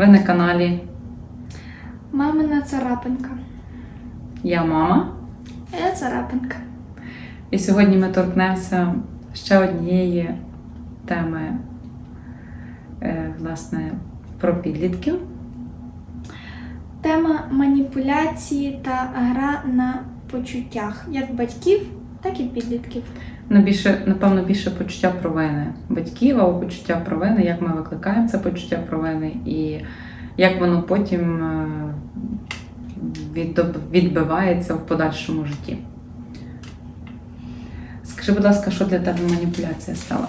Ви на каналі Мамина царапинка. Я мама. А я царапинка. І сьогодні ми торкнемося ще однієї теми, е, власне, про підлітків. Тема маніпуляції та гра на почуттях як батьків, так і підлітків. Ну, більше, напевно, більше почуття провини батьків, або почуття провини, як ми викликаємо це почуття провини, і як воно потім е, відбивається в подальшому житті. Скажи, будь ласка, що для тебе маніпуляція стала?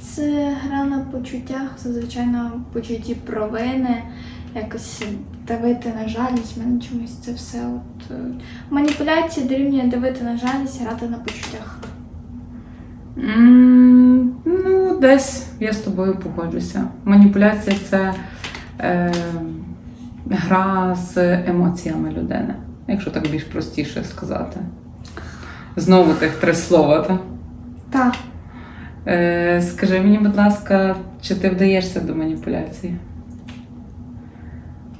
Це гра на почуттях, зазвичай на почутті провини, якось давити на жалість. Мене чомусь це все. От, е, маніпуляція дорівнює давити на жалість, грати на почуттях. М, Ну, десь я з тобою погоджуся. Маніпуляція це е, гра з емоціями людини, якщо так більш простіше сказати. Знову тих три слова. Та? Так. Е, скажи мені, будь ласка, чи ти вдаєшся до маніпуляції?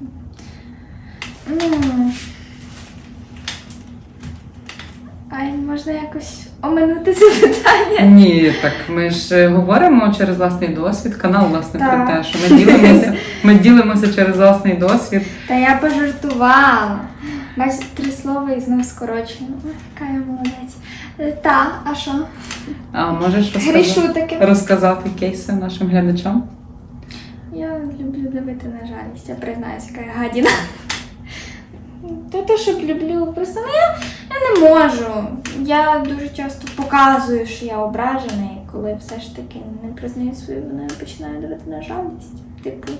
Ну. Ай, можна якось оминути це питання. Ні, так ми ж говоримо через власний досвід, канал, власне, про те, що ми ділимося, ми ділимося через власний досвід. Та я пожартувала. Бач, три слова і знов скорочено. Ой, яка я молодець. Е, Та, а що? А можеш розказати, Грішу розказати кейси нашим глядачам? Я люблю дивити на жалість, я признаюся, яка я гадіна. Та то, що люблю, просто ну, я, я не можу. Я дуже часто показую, що я ображена, і коли все ж таки не признаю свою вину, я починаю дивити на жалість. Типу,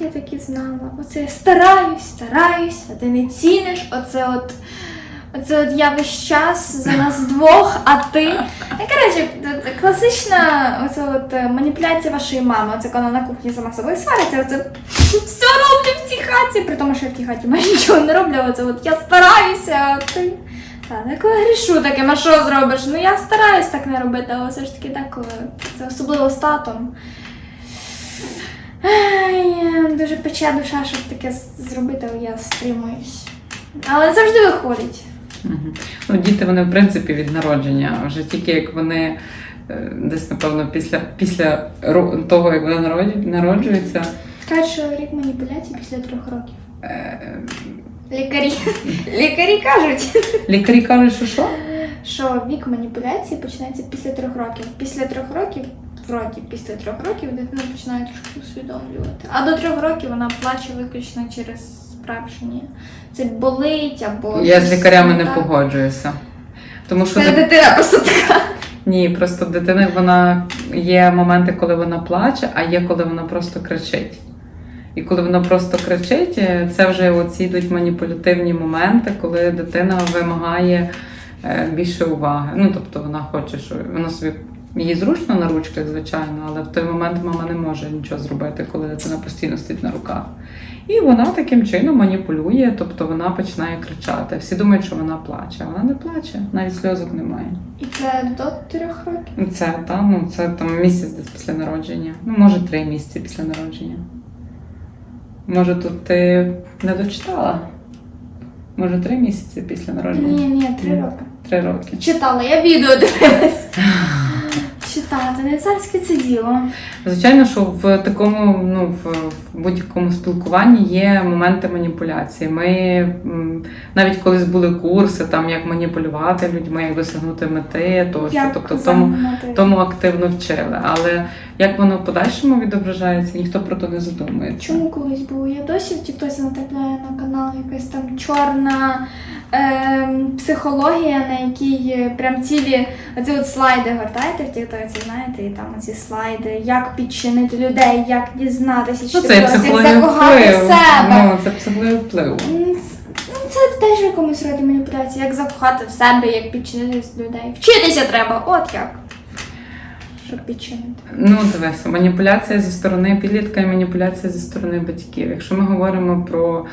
я так і знала. Оце я стараюсь, стараюсь, а ти не ціниш. Оце от. Оце от я весь час за нас двох, а ти. Ну, коротше, класична оце от е, маніпуляція вашої мами. Оце коли на кухні сама собою свариться, оце все роблю в цій хаті, при тому, що я в тій хаті майже нічого не роблю. Оце от я стараюся, а ти. Так, деколи грішу таким, а що зробиш? Ну я стараюсь так не робити, але все ж таки деколи це особливо з татом. Ай, дуже пече душа, щоб таке зробити, але я стримуюсь. Але завжди виходить. Ну, діти вони в принципі від народження. Вже тільки як вони е, десь, напевно, після, після того, як вони народжу- народжуються, Кажуть, що рік маніпуляцій після трьох років. е, Лікарі. Лікарі кажуть, лікарі кажуть, що що? що вік маніпуляції починається після трьох років. Після трьох років, вроді, після трьох років дитина починає трошки усвідомлювати. А до трьох років вона плаче виключно через справжнє. Це болить або. Я з щось лікарями не так. погоджуюся. Тому що Це дит- дитина просто така. ні, просто в дитини вона є моменти, коли вона плаче, а є коли вона просто кричить. І коли вона просто кричить, е, це вже оці йдуть маніпулятивні моменти, коли дитина вимагає е, більше уваги. Ну, тобто вона хоче, що вона собі їй зручно на ручках, звичайно, але в той момент мама не може нічого зробити, коли дитина постійно стоїть на руках. І вона таким чином маніпулює, тобто вона починає кричати. Всі думають, що вона плаче, а вона не плаче, навіть сльозок немає. І це до трьох років. Це та, ну, це там місяць десь після народження. Ну, може, три місяці після народження. Може, тут ти не дочитала? Може, три місяці після народження? Ні, ні, три роки. Три роки. Читала, я відео дивилась. Читати, не царське це діло. Звичайно, що в такому, ну, в, будь-якому спілкуванні є моменти маніпуляції. Ми навіть колись були курси, там як маніпулювати людьми, як досягнути мети, тощо. Як тобто тому, тому активно вчили. Але як воно в подальшому відображається, ніхто про то не задумується. Чому колись було? Я досі в Тіктосі натрапляю на канал якась там чорна ем, психологія, на якій е, прям цілі оці от слайди гортаєте в Тіктоці, знаєте, і там оці слайди, як підчинити людей, як дізнатися, чи Ну, ти це психологічний закохати вплив. себе. Ну, це психологічний вплив. Ну, це теж в якомусь роді маніпуляції, як закохати в себе, як підчинити людей. Вчитися треба, от як. Щоб підчинити. Ну, дивися, маніпуляція зі сторони підлітка і маніпуляція зі сторони батьків. Якщо ми говоримо про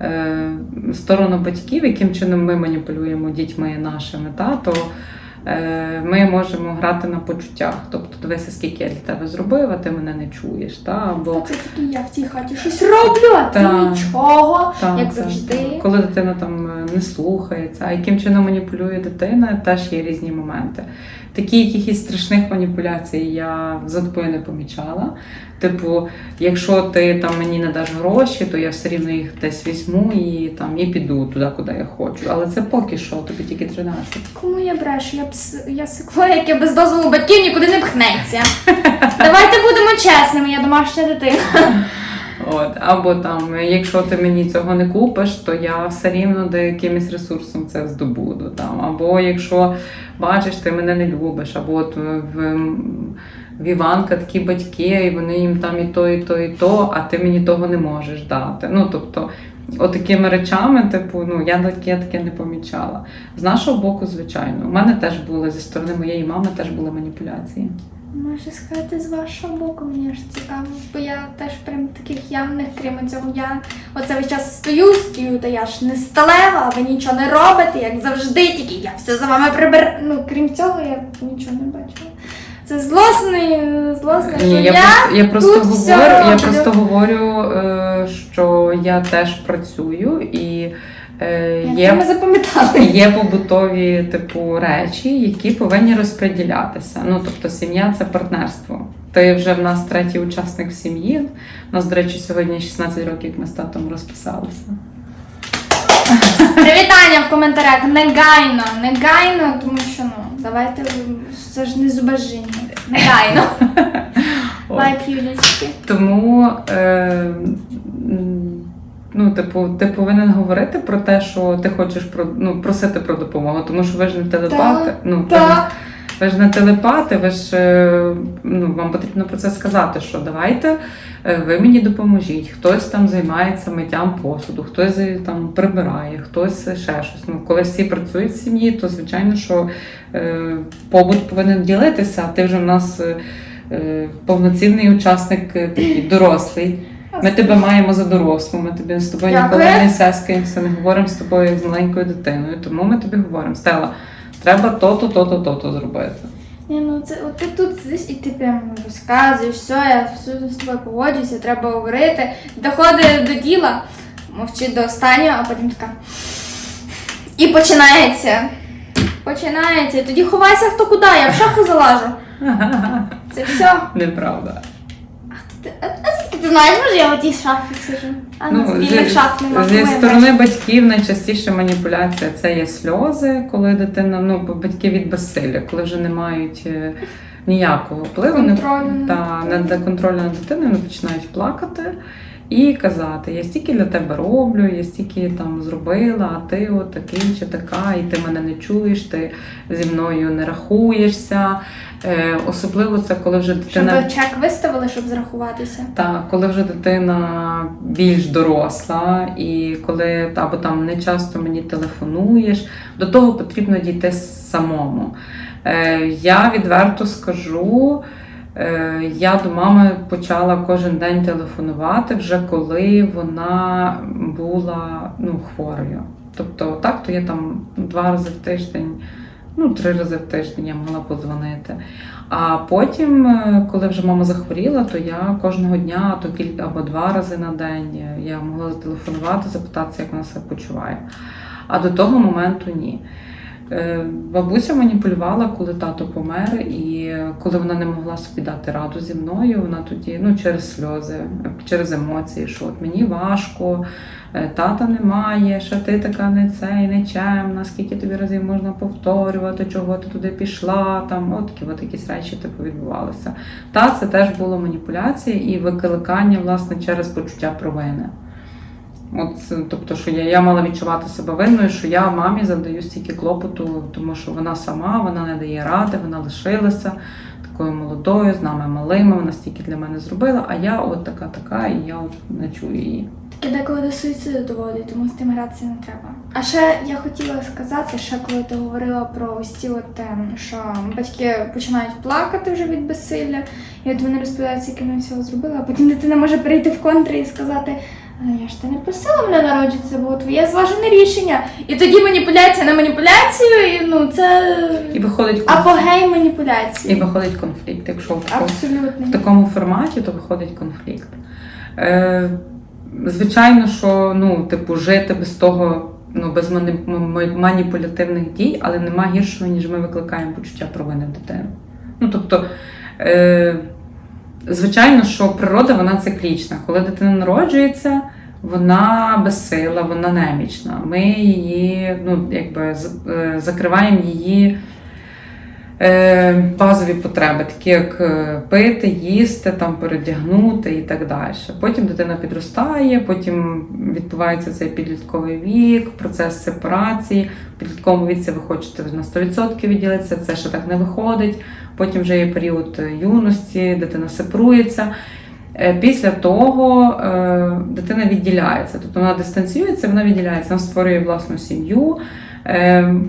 е, сторону батьків, яким чином ми маніпулюємо дітьми нашими, та, то ми можемо грати на почуттях. Тобто, дивися, скільки я для тебе зробив, а ти мене не чуєш. Та? Або, Це такий я в цій хаті щось роблю, а ти нічого, та, як та, завжди. та. Коли дитина там е, не слухається, а яким чином маніпулює дитина, теж є різні моменти. Такі якихось страшних маніпуляцій я за тобою не помічала. Типу, якщо ти там мені не даш гроші, то я все рівно їх десь візьму і там і піду туди, куди я хочу. Але це поки що, тобі тільки 13. Кому я брешу? Я пс... я сикло, яке без дозволу батьків нікуди не пхнеться. Давайте будемо чесними, я домашня дитина. От, або там, якщо ти мені цього не купиш, то я все рівно де якимось ресурсом це здобуду. Там. Або якщо бачиш, ти мене не любиш, або от в, в Іванка такі батьки, і вони їм там і то, і то, і то, а ти мені того не можеш дати. Ну, тобто, отакими речами, типу, ну я таке, таке не помічала. З нашого боку, звичайно, у мене теж були зі сторони моєї мами теж були маніпуляції. Можу сказати, з вашого боку, мені ж цікаво, бо я теж прям таких явних, крім цього, я оце весь час стою, стою, та я ж не сталева, а ви нічого не робите, як завжди, тільки я все за вами прибер. Ну, крім цього, я нічого не бачила. Це злосний, злосний, що я, я, просто, я просто тут говорю, все я просто говорю, е, що я теж працюю і є, ми запам'ятали. є побутові типу речі, які повинні розподілятися. Ну тобто сім'я це партнерство. Ти вже в нас третій учасник в сім'ї. У нас, до речі, сьогодні 16 років, ми з татом розписалися. Привітання в коментарях. Негайно, негайно, тому що ну, давайте це ж не зубожіння. Негайно. Лайк Юлічки. Тому е, ну, типу, ти повинен говорити про те, що ти хочеш про, ну, просити про допомогу, тому що ви ж не телепати. Так, ну, ви ж- Ви ж не телепати, ви ж е, ну, вам потрібно про це сказати, що давайте е, ви мені допоможіть. Хтось там займається миттям посуду, хтось е, там прибирає, хтось ще щось. Ну, коли всі працюють в сім'ї, то звичайно, що е, побут повинен ділитися, а ти вже в нас е, повноцінний учасник такий дорослий. Ми тебе маємо за дорослу, ми тобі з тобою Дякую. ніколи не сескаємося, не говоримо з тобою як з маленькою дитиною. Тому ми тобі говоримо, Стела, треба то-то, то-то, то-то зробити. Ні, ну це от ти тут сидиш і ти прям розказуєш, все, я все з тобою погоджуюся, треба говорити. Доходить до діла, мовчить до останнього, а потім така. І починається. Починається. І тоді ховайся хто куди, я в шафу залажу. Це все. Неправда. Ти, а, а звідки ти знаєш, може я в тій шафі сижу? А ну, зі- вільних шаф нема. зі сторони батьків найчастіше маніпуляція це є сльози, коли дитина, ну бо батьки від безсилля, коли вже не мають е, ніякого впливу Контролю та над контролю над дитиною, вони починають плакати. І казати, я стільки для тебе роблю, я стільки там зробила, а ти от такий чи така, і ти мене не чуєш, ти зі мною не рахуєшся. Е, особливо це коли вже дитина Щоб чек виставили, щоб зрахуватися. так, коли вже дитина більш доросла, і коли або там не часто мені телефонуєш, до того потрібно дійти самому. Е, я відверто скажу, е, я до мами почала кожен день телефонувати вже коли вона була ну, хворою. Тобто, так, то я там два рази в тиждень, ну, три рази в тиждень я могла подзвонити. А потім, е, коли вже мама захворіла, то я кожного дня, то кілька або два рази на день е, я могла зателефонувати, запитатися, як вона себе почуває. А до того моменту ні. Е, Бабуся маніпулювала, коли тато помер, і коли вона не могла собі дати раду зі мною, вона тоді ну, через сльози, через емоції, що от мені важко, е, тата немає, що ти така не цей, не чемна, скільки тобі разів можна повторювати, чого ти туди пішла, там от такі от якісь речі типу відбувалися. Та це теж було маніпуляція і викликання власне через почуття провини. От, тобто, що я, я мала відчувати себе винною, що я мамі завдаю стільки клопоту, тому що вона сама, вона не дає ради, вона лишилася такою молодою, з нами малими, вона стільки для мене зробила, а я от така така, і я от не чую її. Таке деколи до суїциду доводить, тому з тим гратися не треба. А ще я хотіла сказати, ще коли ти говорила про ось ці от, ем, що батьки починають плакати вже від безсилля, і от вони розповідають, скільки вони всього зробили, а потім дитина може прийти в контри і сказати. Я ж ти не просила мене народжувати, це було твоє зважене рішення. І тоді маніпуляція на маніпуляцію, і ну це І виходить конфлікт. апогей І маніпуляції. виходить конфлікт. Якщо в такому, в такому форматі, то виходить конфлікт. Е, звичайно, що ну, типу, жити без того, ну, без мани- м- маніпулятивних дій, але нема гіршого, ніж ми викликаємо почуття провини в дитину. Ну, тобто, е, звичайно, що природа вона циклічна. Коли дитина народжується, вона безсила, вона немічна. Ми її, ну, якби, е, закриваємо її е, базові потреби, такі як е, пити, їсти, там, передягнути і так далі. Потім дитина підростає, потім відбувається цей підлітковий вік, процес сепарації. В підлітковому віці ви хочете на 100% відділитися, це ще так не виходить. Потім вже є період е, юності, дитина сепарується. Е, Після того е, дитина відділяється, тобто вона дистанціюється, вона відділяється, вона створює власну сім'ю.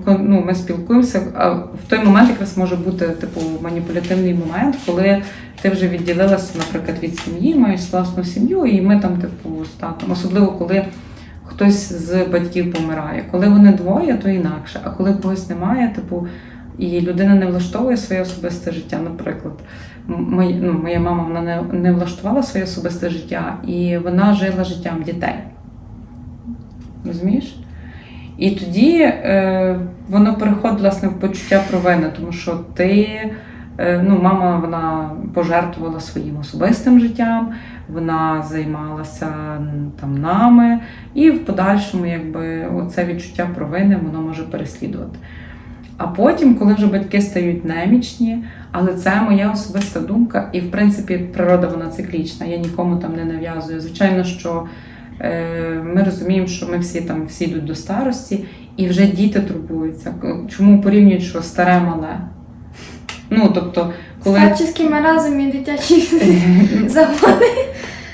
Ну, ми спілкуємося. А в той момент якраз може бути типу маніпулятивний момент, коли ти вже відділилася, наприклад, від сім'ї, маєш власну сім'ю, і ми там, типу, з татом. Особливо коли хтось з батьків помирає. Коли вони двоє, то інакше. А коли когось немає, типу, і людина не влаштовує своє особисте життя, наприклад. Моя, ну, моя мама вона не, не влаштувала своє особисте життя, і вона жила життям дітей. Розумієш? І тоді е, воно переходить власне в почуття провини, тому що ти, е, ну, мама вона пожертвувала своїм особистим життям, вона займалася там нами, і в подальшому, якби, оце відчуття провини воно може переслідувати. А потім, коли вже батьки стають немічні, але це моя особиста думка, і в принципі природа вона циклічна, я нікому там не нав'язую. Звичайно, що е, ми розуміємо, що ми всі там всі йдуть до старості, і вже діти турбуються. Чому порівнюють, що старе мале? Ну, тобто, коли Старчий маразм і дитячі загони.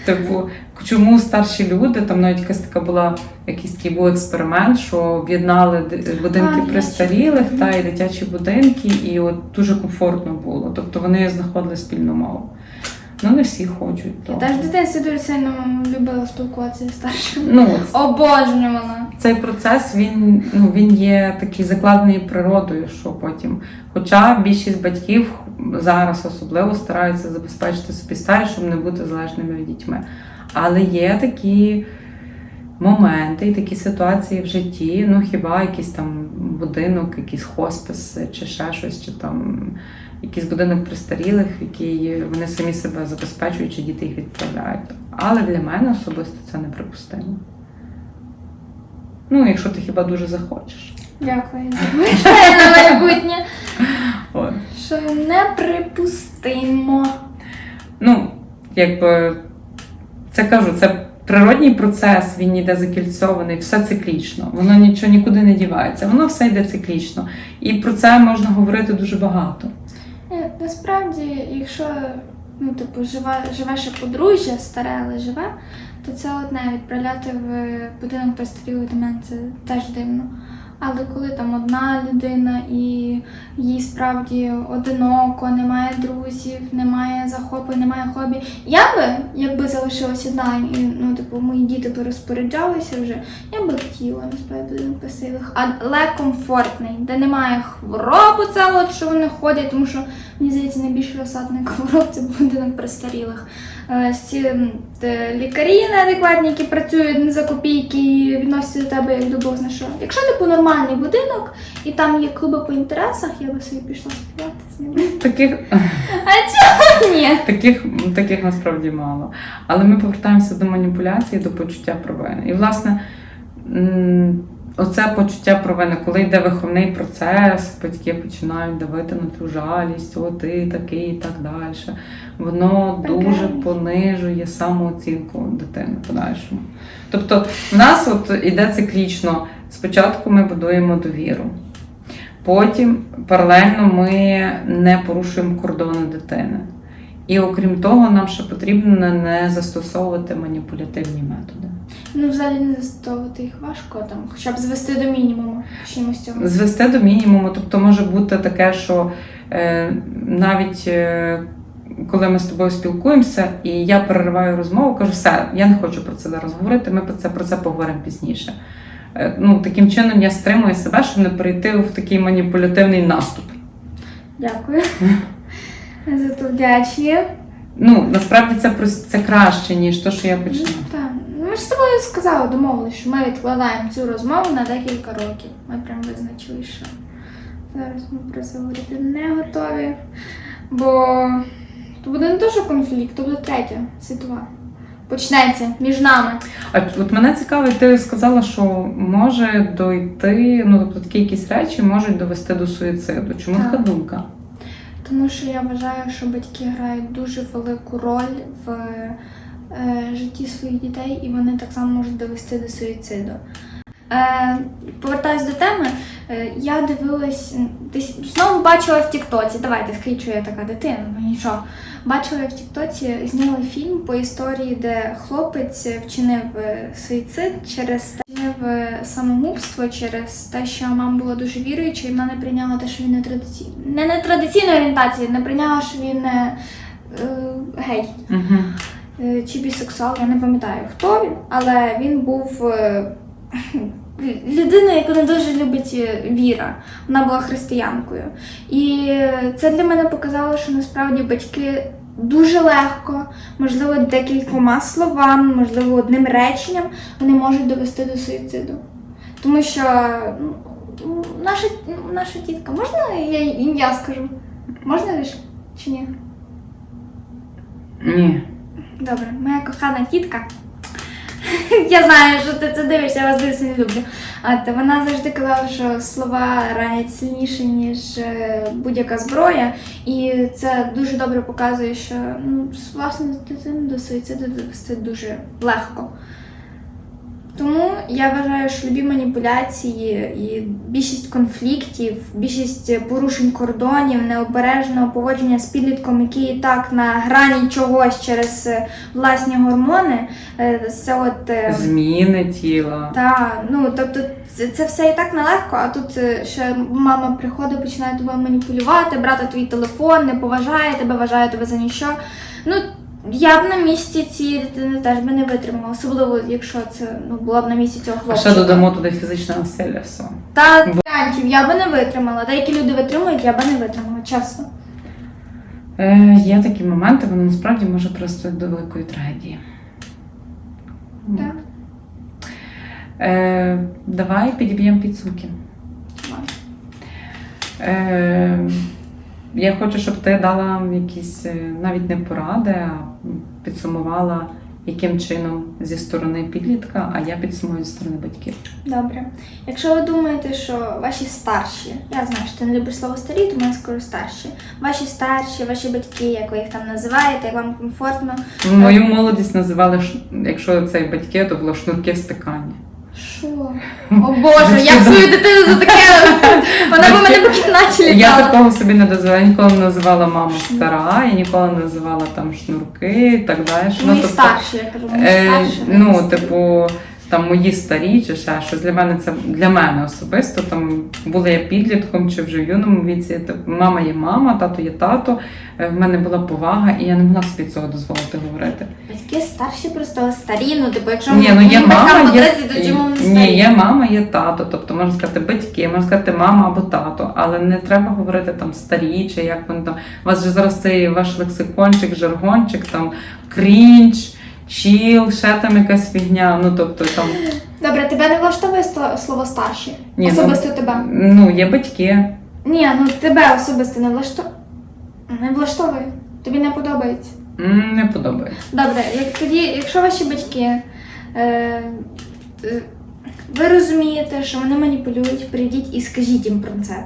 Типу, чому старші люди, там навіть якась така була, якийсь такий був експеримент, що об'єднали будинки А, дитячі. престарілих та і дитячі будинки, і от дуже комфортно було. Тобто вони знаходили спільну мову. Ну, не всі хочуть. Я теж в дитинстві дуже сильно любила спілкуватися зі старшими. Ну, Обожнювала. цей процес він, ну, він є такий закладений природою, що потім. Хоча більшість батьків зараз особливо стараються забезпечити собі старість, щоб не бути залежними від дітьми. Але є такі моменти і такі ситуації в житті, ну хіба якийсь там будинок, якийсь хоспис чи ще щось, чи там якийсь будинок престарілих, який вони самі себе забезпечують, чи діти їх відправляють. Але для мене особисто це неприпустимо. Ну, якщо ти хіба дуже захочеш. Дякую за на майбутнє. От. Що неприпустимо. Ну, якби це кажу, це природній процес, він йде закільцований, все циклічно. Воно нічого нікуди не дівається, воно все йде циклічно. І про це можна говорити дуже багато. Е, Насправді, якщо ну, типу, живе, живе ще подружжя, старе, але живе, то це одне відправляти в будинок престарілих до мене це теж дивно. Але коли там одна людина і їй справді одиноко, немає друзів, немає захоплень, немає хобі. Я би, якби залишилась одна, і ну, типу, мої діти би розпоряджалися вже, я би хотіла насправді престарілих, але комфортний, де немає хвороб, це от, що вони ходять, тому що Мені здається, найбільш розсадний хвороб це будинок престарілих. Е, м, те, лікарі неадекватні, які працюють не за копійки і відносяться до тебе як до Бога що. Якщо типу нормальний будинок і там є клуби по інтересах, я би собі пішла співати з ними. Таких, Ні. таких, таких насправді мало. Але ми повертаємося до маніпуляції, до почуття провини. І, власне, оце почуття провини, коли йде виховний процес, батьки починають давити на цю жалість, о, ти такий і так далі. Воно Таке. дуже понижує самооцінку дитини в подальшому. Тобто, в нас от іде циклічно. Спочатку ми будуємо довіру. Потім паралельно ми не порушуємо кордони дитини. І окрім того, нам ще потрібно не застосовувати маніпулятивні методи. Ну, взагалі не застосовувати їх важко, там, хоча б звести до мінімуму чимось цього. Звести до мінімуму, тобто може бути таке, що е, навіть е, коли ми з тобою спілкуємося, і я перериваю розмову, кажу, все, я не хочу про це зараз говорити, ми про це, про це поговоримо пізніше. Е, Ну, таким чином я стримую себе, щоб не перейти в такий маніпулятивний наступ. Дякую. За то вдячні. Ну, насправді це, це краще, ніж те, що я почну. Ну, Ми ж з тобою сказали, домовились, що ми відкладаємо цю розмову на декілька років. Ми прям визначили, що зараз ми про це говорити не готові. Бо то буде не то, що конфлікт, то буде третя світова. Почнеться між нами. А от мене цікавить, ти сказала, що може дойти, ну тобто такі якісь речі можуть довести до суїциду. Чому така думка? Тому що я вважаю, що батьки грають дуже велику роль в житті своїх дітей, і вони так само можуть довести до суїциду. Е, повертаюсь до теми. Е, я дивилась, десь знову бачила в Тіктоці. Давайте скажіть, я така дитина, ну нічого. Бачила я в Тіктоці, зняли фільм по історії, де хлопець вчинив е, суїцид через те, вчинив е, самогубство через те, що мама була дуже віруюча, і вона не прийняла те, що він не традиційний. Не нетрадиційної орієнтації, не прийняла, що він е, е, гей Угу. Е, чи бісексуал, я не пам'ятаю хто він, але він був е, людиною, яку не дуже любить е, віра. Вона була християнкою. І це для мене показало, що насправді батьки дуже легко, можливо, декількома словами, можливо, одним реченням вони можуть довести до суїциду. Тому що ну, наша, наша тітка, можна я ім'я скажу? Можна лише чи ні? Ні. Добре, моя кохана тітка. Я знаю, що ти це дивишся, я вас дуже не люблю. А вона завжди казала, що слова ранять сильніше, ніж е, будь-яка зброя. І це дуже добре показує, що ну, власне дитину до суїциду довести дуже легко. Я вважаю, що любі маніпуляції і більшість конфліктів, більшість порушень кордонів, необережного поводження з підлітком, який і так на грані чогось через е, власні гормони, е, це от е, Зміни тіла. та, ну тобто це, все і так нелегко, а тут ще мама приходить, починає тобою маніпулювати, брати твій телефон, не поважає тебе, вважає тебе за ніщо. Ну, я б на місці цієї дитини теж би не витримала, особливо якщо це ну, була б на місці цього А хлопчика. ще додамо туди фізичне насилля все. Та варіантів я би не витримала. Деякі люди витримують, я би не витримала, чесно. Е, є такі моменти, воно насправді може призвести до великої трагедії. Так. Е, давай підіб'ємо підсумки. Е, я хочу, щоб ти дала якісь е, навіть не поради, а підсумувала, яким чином зі сторони підлітка, а я підсумую зі сторони батьків. Добре. Якщо ви думаєте, що ваші старші, я знаю, що ти не любиш слово старі, тому я скажу старші. Ваші старші, ваші батьки, як ви їх там називаєте, як вам комфортно. Мою молодість називали, якщо це батьки, то було шнурки в стиканні. Що? О Боже, я б свою дитину за таке. Вона б мене по кімнаті Я такого собі не дозволяла, я ніколи не називала маму стара, я ніколи не називала там шнурки і так далі. Мої тобто, старші, я кажу, мої Е, старші. ну, типу, там мої старі чи ще щось. Для мене це для мене особисто. Там були я підлітком чи вже в юному віці. типу, мама є мама, тато є тато. Е, В мене була повага, і я не могла собі цього дозволити говорити. Батьки старші просто старі, ну типу, якщо Ні, ну є мама, є 30, то чому вони старі? ні, є мама, є тато. Тобто можна сказати батьки, можна сказати мама або тато, але не треба говорити там старі чи як вони там. У вас же зараз цей ваш лексикончик, жаргончик, там крінж, чіл, ще там якась фігня. Ну тобто там. Добре, тебе не влаштовує сто- слово старші? Ні, ну- Особисто тебе. Ну, є батьки. Ні, ну тебе особисто не влаштовує. Не влаштовує. Тобі не подобається. Не подобається. Добре, як тоді, якщо ваші батьки, е, е, ви розумієте, що вони маніпулюють, прийдіть і скажіть їм про це.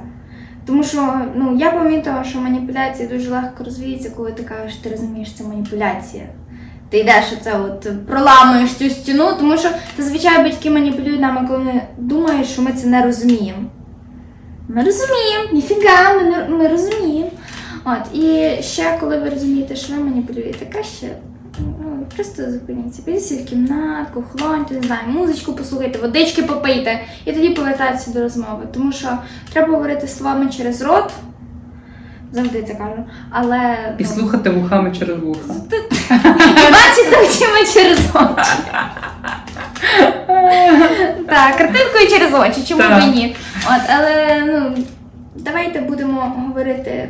Тому що ну, я помітила, що маніпуляції дуже легко розвіються, коли ти кажеш, ти розумієш, це маніпуляція. Ти йдеш оце от проламуєш цю стіну, тому що зазвичай батьки маніпулюють нами, коли вони думають, що ми це не розуміємо. Ми розуміємо, ніфіга, ми, не, ми розуміємо. От, і ще коли ви розумієте, що ви маніпулюєте, краще ну, просто зупиніться, підіть в кімнатку, хлоньте, не знаю, музичку послухайте, водички попийте, і тоді повертайтеся до розмови. Тому що треба говорити словами через рот, Завжди це кажу. Але І ну, слухати вухами через вуха. і бачити очима через очі. Так, картинкою через очі, чому б і ні. От, але ну, давайте будемо говорити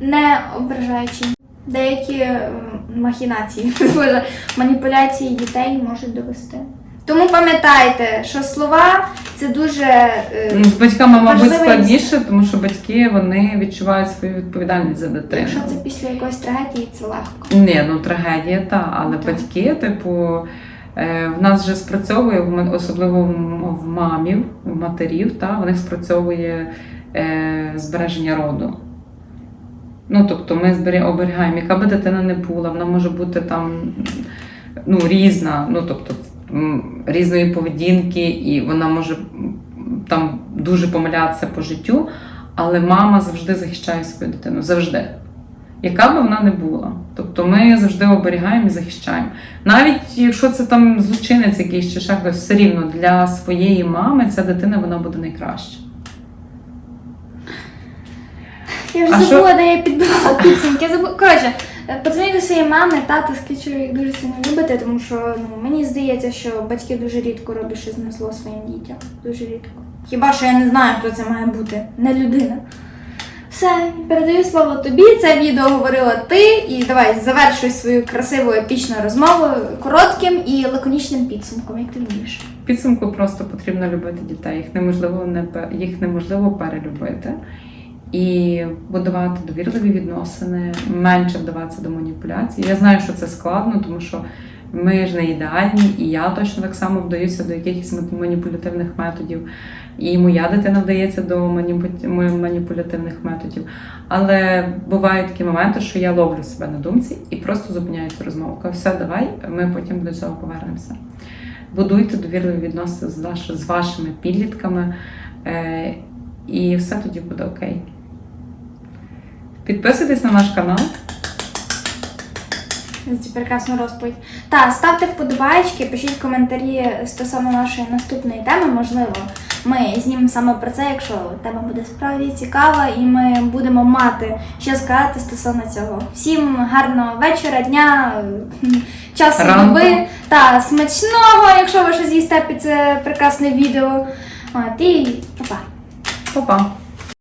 не ображаючи. Деякі е, махінації, маніпуляції дітей можуть довести. Тому пам'ятайте, що слова це дуже. е, Ну, З батьками, мабуть, складніше, тому що батьки вони відчувають свою відповідальність за дитину. Якщо це після якоїсь трагедії, це легко. Ні, ну трагедія та, але Так. батьки, типу, е, в нас вже спрацьовує, особливо в, в мамів, в матерів, та, в них спрацьовує е, збереження роду. Ну, тобто ми збері- оберігаємо, яка би дитина не була, вона може бути там ну, різна, ну, тобто різної поведінки, і вона може там дуже помилятися по життю, але мама завжди захищає свою дитину. Завжди яка би вона не була. Тобто ми завжди оберігаємо і захищаємо. Навіть якщо це там злочинець якийсь чи ще хтось, все рівно для своєї мами ця дитина вона буде найкраща. Я вже А забула, де я підбивала підсумки. Я забула. Коротше, е, подзвоніть до своєї мами, тата, скажіть, що ви їх дуже сильно любите, тому що ну, мені здається, що батьки дуже рідко роблять щось на зло своїм дітям. Дуже рідко. Хіба що я не знаю, хто це має бути, не людина. Все, передаю слово тобі. Це відео говорила ти. І давай завершуй свою красиву епічну розмову коротким і лаконічним підсумком, як ти вмієш. В підсумку просто потрібно любити дітей. Їх неможливо не пе- їх неможливо перелюбити. І будувати довірливі відносини, менше вдаватися до маніпуляцій. Я знаю, що це складно, тому що ми ж не ідеальні, і я точно так само вдаюся до якихось маніпулятивних методів. І моя дитина вдається до маніпу- маніпулятивних методів. Але бувають такі моменти, що я ловлю себе на думці і просто зупиняю цю розмову. Кажу, все, давай, ми потім до цього повернемося. Будуйте довірливі відносини з, вашими підлітками, е, і все тоді буде окей. Підписуйтесь на наш канал. За цю прекрасну розповідь. Та ставте вподобайки, пишіть коментарі стосовно нашої наступної теми. Можливо, ми знімемо саме про це, якщо тема буде справді цікава, і ми будемо мати що сказати стосовно цього. Всім гарного вечора, дня, часу доби та смачного, якщо ви щось їсте під це прекрасне відео. От, і па-па. Па-па!